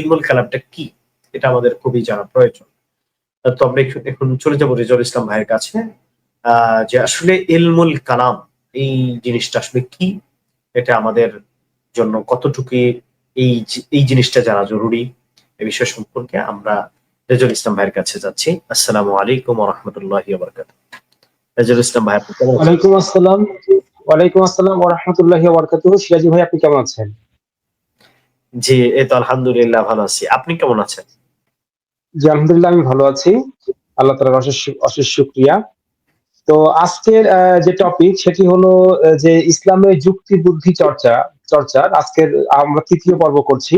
ইলমুল কালামটা কি? এটা আমাদের খুবই জানা প্রয়োজন। তো আমরা এখন চলে যাব রেজল ইসলাম ভাইয়ের কাছে। যে আসলে ইলমুল কালাম, এই জিনিসটা আসলে কি? এটা আমাদের জন্য কতটুকু এই এই জিনিসটা জানা জরুরি? এই বিষয় সম্পর্কে আমরা রেজল ইসলাম ভাইয়ের কাছে যাচ্ছি। আসসালামু আলাইকুম রহমতুল্লাহ বরকাত রেজল ইসলাম ভাই আসসালাম। ওয়ালাইকুম আসসালাম ওয়া রাহমাতুল্লাহি সিরাজি ভাই, আপনি কেমন আছেন? জি এই তো আলহামদুলিল্লাহ ভালো আছি। আপনি কেমন আছেন? জি, আলহামদুলিল্লাহ, আমি ভালো আছি। আল্লাহ তাআলার অশেষ অশেষ শুকরিয়া। তো আজকের যে টপিক সেটি হলো যে ইসলামের যুক্তি বুদ্ধি চর্চা, চর্চার, আজকের, আমরা তৃতীয় পর্ব করছি।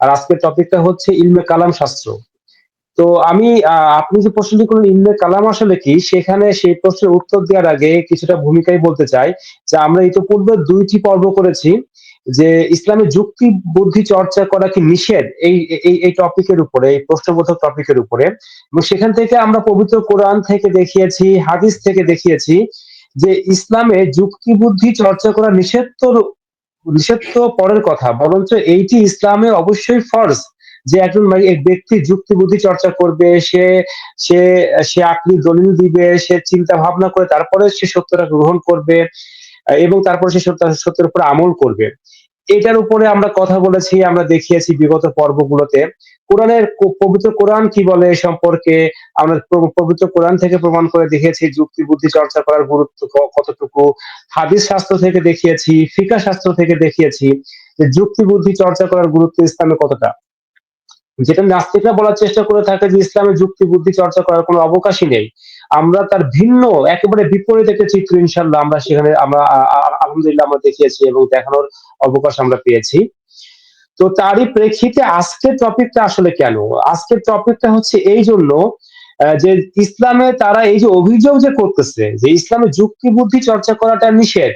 আর আজকের টপিকটা হচ্ছে ইলমে কালাম শাস্ত্র। তো আমি আপনি যে প্রশ্নটি করলেন, ইলমে কালাম আসলে কি? সেখানে সেই প্রশ্নের উত্তর দেওয়ার আগে কিছুটা ভূমিকাই বলতে চাই। যে আমরা ইতিপূর্বে দুইটি পর্ব করেছি। যে ইসলামের যুক্তি বুদ্ধি চর্চা করা কি নিষেধ? এই এই টপিকের উপরে, এই প্রশ্নবোধক টপিকের উপরে। এবং সেখান থেকে আমরা পবিত্র কোরআন থেকে দেখিয়েছি, হাদিস থেকে দেখিয়েছি যে ইসলামে যুক্তি বুদ্ধি চর্চা করা নিষেধ তো নিষেধ তো পরের কথা, বরঞ্চ এইটি ইসলামে অবশ্যই ফরজ যে একজন এক ব্যক্তি যুক্তি বুদ্ধি চর্চা করবে, সে সে সে আকলি দলিল দিবে, সে চিন্তা ভাবনা করে তারপরে সে সত্যটা গ্রহণ করবে। এবং তারপরে সে সত্য সত্যের উপর আমল করবে। এটার উপরে আমরা কথা বলেছি, আমরা দেখিয়েছি বিগত পর্বগুলোতে। কোরআনের পবিত্র কোরআন কি বলে এ সম্পর্কে আমরা পবিত্র কোরআন থেকে প্রমাণ করে দেখিয়েছি, যুক্তি, বুদ্ধি চর্চা করার গুরুত্ব কতটুকু। হাদিস শাস্ত্র থেকে দেখিয়েছি, ফিকা শাস্ত্র থেকে দেখিয়েছি যে যুক্তি, বুদ্ধি চর্চা করার গুরুত্ব ইসলামে কতটা। যেটা নাস্তিকরা বলার চেষ্টা করে থাকে যে ইসলামে যুক্তি, বুদ্ধি, চর্চা করার কোনো অবকাশই নেই। আমরা তার ভিন্ন, একেবারে বিপরীত একটা চিত্র ইনশাল্লাহ আমরা সেখানে, আমরা আলহামদুলিল্লাহ আমরা দেখিয়েছি এবং দেখানোর অবকাশ আমরা পেয়েছি। তো তারই প্রেক্ষিতে আজকের টপিকটা আসলে কেন? আজকের টপিকটা হচ্ছে এই জন্য যে ইসলামে তারা এই যে অভিযোগ যে করতেছে, যে ইসলামে যুক্তি, বুদ্ধি, চর্চা করাটা নিষেধ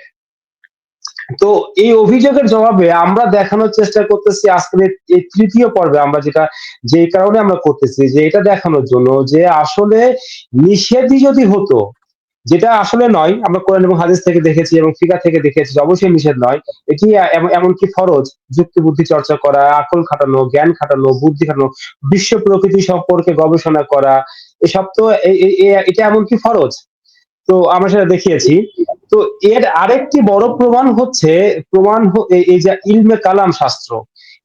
তো এই অভিযোগের জবাবে আমরা দেখানোর চেষ্টা করতেছি আজকের এই- তৃতীয় পর্বে আমরা যেটা, যে কারণে আমরা করতেছি, যে এটা দেখানোর জন্য যে আসলে নিষেধই যদি হতো, যেটা আসলে নয়, আমরা কোরআন এবং হাদিস থেকে দেখেছি এবং ফিকা থেকে দেখেছি অবশ্যই নিষেধ নয়, এটি এমনকি ফরজ, যুক্তি বুদ্ধি চর্চা করা, আকল খাটানো, জ্ঞান খাটানো, বুদ্ধি খাটানো, বিশ্ব প্রকৃতি সম্পর্কে গবেষণা করা, এসব তো এটা এমনকি ফরজ। তো আমরা সেটা দেখিয়েছি। তো এর আরেকটি বড় প্রমাণ হচ্ছে, প্রমাণ এই- যে ইলমে কালাম শাস্ত্র।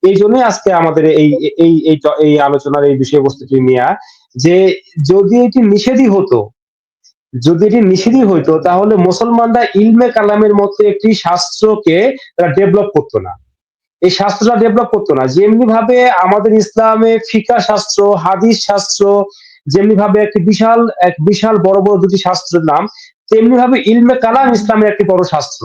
এই জন্যই আজকে আমাদের এই এই এই আলোচনার এই বিষয়বস্তুটি নিয়ে, যে যদি এটি নিষেধই হতো, যদি এটি নিষেধই হইতো, তাহলে মুসলমানরা ইলমে কালামের মতো একটি শাস্ত্রকে তারা ডেভেলপ করতো না। এই শাস্ত্রটা ডেভেলপ করতো না। যেমনি ভাবে আমাদের ইসলামে ফিকা শাস্ত্র, হাদিস শাস্ত্র যেমনি ভাবে একটি বিশাল, এক বিশাল বড় বড় দুটি শাস্ত্রের নাম তেমনি ভাবে ইলমে কালাম ইসলামের একটি বড় শাস্ত্র।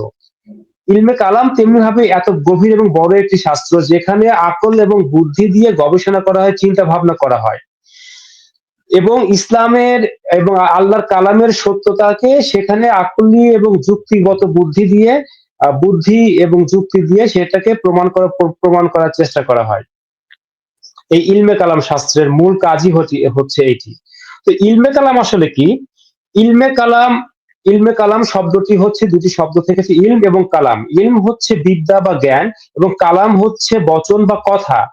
ইলমে কালাম তেমনি ভাবে এত গভীর এবং বড় একটি শাস্ত্র যেখানে আকল এবং বুদ্ধি দিয়ে গবেষণা করা হয়, চিন্তা ভাবনা করা হয়। এবং ইসলামের এবং আল্লাহর কালামের সত্যতাকে সেখানে আকলি এবং যুক্তিগত বুদ্ধি দিয়ে বুদ্ধি এবং যুক্তি দিয়ে সেটাকে প্রমাণ করা, প্রমাণ করার চেষ্টা করা হয়। এই ইলমে কালাম শাস্ত্রের মূল কাজই হচ্ছে- এটি তো ইলমে কালাম আসলে কি? ইলমে কালাম ইলমে কালাম শব্দটি হচ্ছে দুটি শব্দ থেকে ইলম এবং কালাম। ইলম হচ্ছে বিদ্যা বা জ্ঞান এবং কালাম হচ্ছে বচন বা কথা।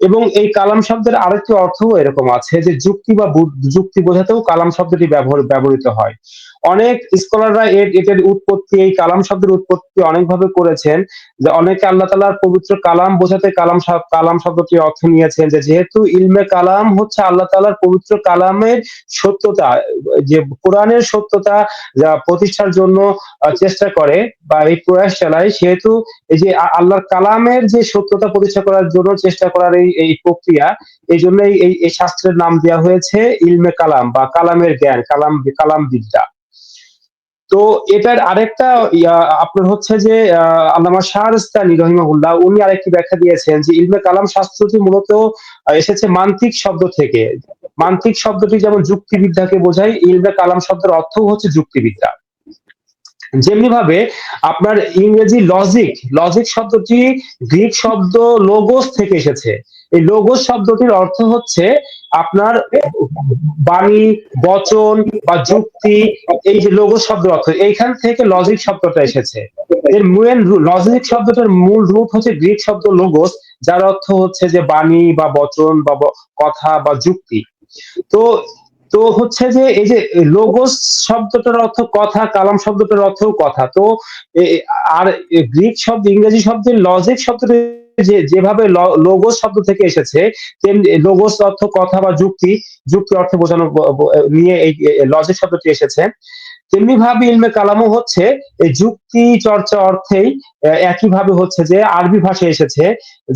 এবং এই কালাম শব্দের আরেকটি অর্থও এরকম আছে যে যুক্তি বা যুক্তি বোঝাতেও কালাম শব্দটি ব্যবহার ব্যবহৃত হয়। অনেক স্কলাররা এটার উৎপত্তি, এই কালাম শব্দের উৎপত্তি অনেকভাবে করেছেন যে অনেকে আল্লাহ তালার পবিত্র কালাম বোঝাতে কালাম কালাম শব্দটি অর্থ নিয়েছেন যে যেহেতু ইলমে কালাম হচ্ছে আল্লাহ তালার পবিত্র কালামের সত্যতা, যে কোরআনের সত্যতা যা প্রতিষ্ঠার জন্য চেষ্টা করে বা এই প্রয়াস চালায়, সেহেতু এই যে আল্লাহর কালামের যে সত্যতা প্রতিষ্ঠা করার জন্য চেষ্টা করার এই এই প্রক্রিয়া। এই জন্য এই এই শাস্ত্রের নাম দেওয়া হয়েছে ইলমে কালাম বা কালামের জ্ঞান, কালাম কালাম বিদ্যা। তো এটার আরেকটা আপনার হচ্ছে যে আল্লামা শাহরস্তানি রহিমাহুল্লাহ, উনি আরেকটি ব্যাখ্যা দিয়েছেন যে ইলমে কালাম শাস্ত্রটি মূলত এসেছে মান্তিক শব্দ থেকে। মান্তিক শব্দটি যেমন যুক্তিবিদ্যাকে বোঝায়, ইলমে কালাম শব্দের অর্থও হচ্ছে যুক্তিবিদ্যা। যেমনি ভাবে আপনার ইংরেজি লজিক লজিক শব্দটি গ্রিক শব্দ লোগোস থেকে এসেছে। এই লোগোস শব্দটির অর্থ হচ্ছে আপনার বাণী, বচন বা যুক্তি, এই যে লোগোস শব্দের অর্থ, এইখান থেকে লজিক শব্দটা এসেছে। এর মূল লজিক শব্দটার মূল রূপ হচ্ছে গ্রিক শব্দ লোগোস যার অর্থ হচ্ছে যে বাণী বা বচন বা, কথা বা যুক্তি। তো তো হচ্ছে যে এই যে লোগোস শব্দটার অর্থ কথা, কালাম শব্দটার অর্থ কথা। তো আর গ্রিক শব্দ, ইংরেজি শব্দের লজিক শব্দটা যে, যেভাবে লোগোস শব্দ থেকে এসেছে, তেমনি লোগোস অর্থ কথা বা যুক্তি যুক্তি অর্থ বোঝানো নিয়ে এই লজিক শব্দটি এসেছে। তেমনি ভাবে ইলমে কালামও হচ্ছে এই যুক্তি চর্চা অর্থেই একইভাবে হচ্ছে যে আরবি ভাষায় এসেছে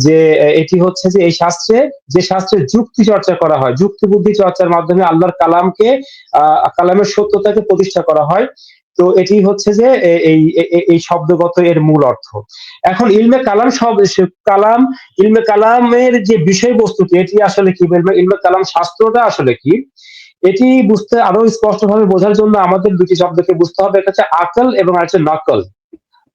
যে এটি হচ্ছে যে এই শাস্ত্রে, যে শাস্ত্রে যুক্তি চর্চা করা হয়, যুক্তি বুদ্ধি চর্চার মাধ্যমে আল্লাহর কালামকে আহ কালামের সত্যতাকে প্রতিষ্ঠা করা হয়। তো এটি হচ্ছে যে এই এই শব্দগত এর মূল অর্থ। এখন ইলমে কালাম সব কালাম, ইলমে কালামের যে বিষয়বস্তুটি, এটি আসলে কি ইলমে ইলমে কালাম শাস্ত্রটা আসলে কি? এটি বুঝতে আরও স্পষ্টভাবে বোঝার জন্য আমাদের দুটি শব্দকে বুঝতে হবে। একটা হচ্ছে আকল এবং আর হচ্ছে নকল।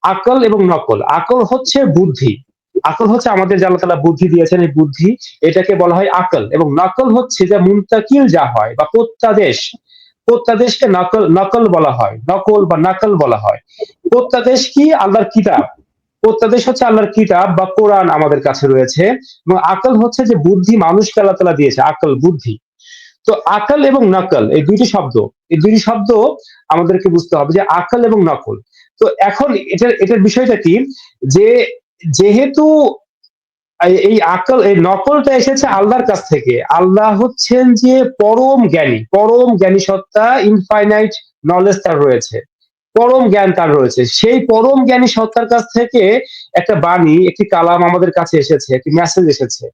আকল এবং নকল। আকল হচ্ছে বুদ্ধি। আকল হচ্ছে আমাদের যে আল্লাহ বুদ্ধি দিয়েছেন, এই বুদ্ধি, এটাকে বলা হয় আকল। এবং নকল হচ্ছে যে মুনতাকিল যা হয় বা প্রত্যাদেশ। প্রত্যাদেশকে নকল নকল বলা হয়। নকল বা নকল বলা হয়। প্রত্যাদেশ কি? আল্লাহর কিতাব। প্রত্যাদেশ হচ্ছে আল্লাহর কিতাব বা কোরআন আমাদের কাছে রয়েছে এবং আকল হচ্ছে যে বুদ্ধি মানুষকে আল্লাহ তাআলা দিয়েছে, আকল, বুদ্ধি। তো আকল এবং নকল, এই দুইটি শব্দ, এই দুইটি শব্দ আমাদেরকে বুঝতে হবে যে আকল এবং নকল। তো এখন এটার এটার বিষয়টা কি? যে যেহেতু এই- আকল, এই নকলটা এসেছে আল্লাহর কাছ থেকে। আল্লাহ হচ্ছেন যে পরম জ্ঞানী। পরম জ্ঞানী সত্তা ইনফাইনাইট নলেজ তার রয়েছে। পরম জ্ঞান তার রয়েছে। সেই পরম জ্ঞানী সত্তার কাছ থেকে একটা বাণী, একটি কালাম আমাদের কাছে এসেছে, একটি মেসেজ এসেছে।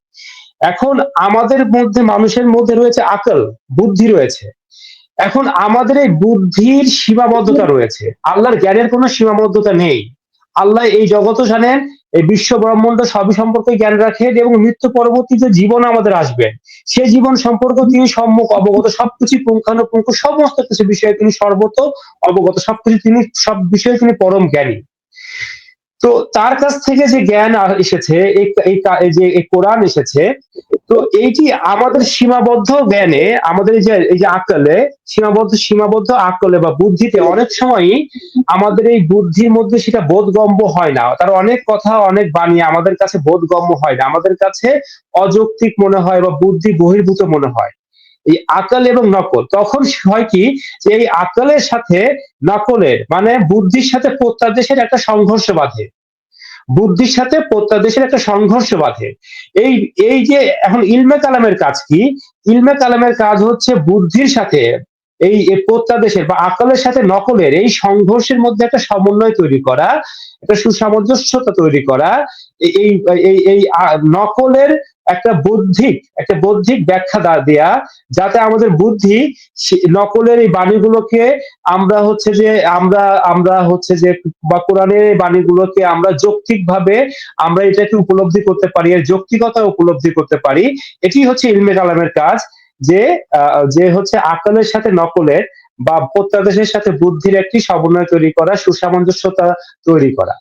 এখন আমাদের মধ্যে, মানুষের মধ্যে রয়েছে আকল, বুদ্ধি রয়েছে। এখন আমাদের এই বুদ্ধির সীমাবদ্ধতা রয়েছে। আল্লাহর জ্ঞানের কোনো সীমাবদ্ধতা নেই। আল্লাহ এই জগৎ জানেন এই বিশ্ব ব্রহ্মাণ্ড সবই সম্পর্কে জ্ঞান রাখেন এবং মৃত্যু পরবর্তী যে জীবন আমাদের আসবে, সে জীবন সম্পর্কে তিনি সম্মুখ অবগত, সবকিছু পুঙ্খানুপুঙ্খ, সমস্ত কিছু বিষয়ে তিনি সর্বত অবগত, সবকিছু তিনি, সব বিষয়ে তিনি পরম জ্ঞানী। তো তার কাছ থেকে যে জ্ঞান এসেছে, এই যে কোরআন এসেছে, তো এইটি আমাদের সীমাবদ্ধ জ্ঞানে, আমাদের যে, এই যে আকলে, সীমাবদ্ধ সীমাবদ্ধ আকলে বা বুদ্ধিতে অনেক সময়ই আমাদের এই বুদ্ধির মধ্যে সেটা বোধগম্য হয় না। তার অনেক কথা, অনেক বাণী আমাদের কাছে বোধগম্য হয় না। আমাদের কাছে অযৌক্তিক মনে হয় বা বুদ্ধি বহির্ভূত মনে হয়। এই আকল এবং নকল। তখন হয় কি যে এই আকলের সাথে নকলের মানে বুদ্ধির সাথে প্রত্যাদেশের একটা সংঘর্ষ বাধে। বুদ্ধির সাথে প্রত্যাদেশের একটা সংঘর্ষ বাধে। এই এই যে এখন ইলমে কালামের কাজ কি? ইলমে কালামের কাজ হচ্ছে বুদ্ধির সাথে এই প্রত্যাদেশের বা আকলের সাথে নকলের এই সংঘর্ষের মধ্যে একটা সমন্বয় তৈরি করা, একটা সুসামঞ্জস্যতা তৈরি করা, এই এই নকলের একটা বৌদ্ধিক একটা বৌদ্ধিক ব্যাখ্যা দেয়া, যাতে আমাদের বুদ্ধি নকলের এই বাণীগুলোকে আমরা হচ্ছে যে, আমরা আমরা হচ্ছে যে, বা কোরআনের এই বাণীগুলোকে আমরা যৌক্তিকভাবে আমরা এটাকে উপলব্ধি করতে পারি, এর যৌক্তিকতা উপলব্ধি করতে পারি। এটি হচ্ছে ইলমে কালামের কাজ, যে যে হচ্ছে আকলের সাথে নকলের বা প্রত্যাদেশের সাথে বুদ্ধির একটি সমন্বয় তৈরি করা, সুসামঞ্জস্যতা তৈরি করা।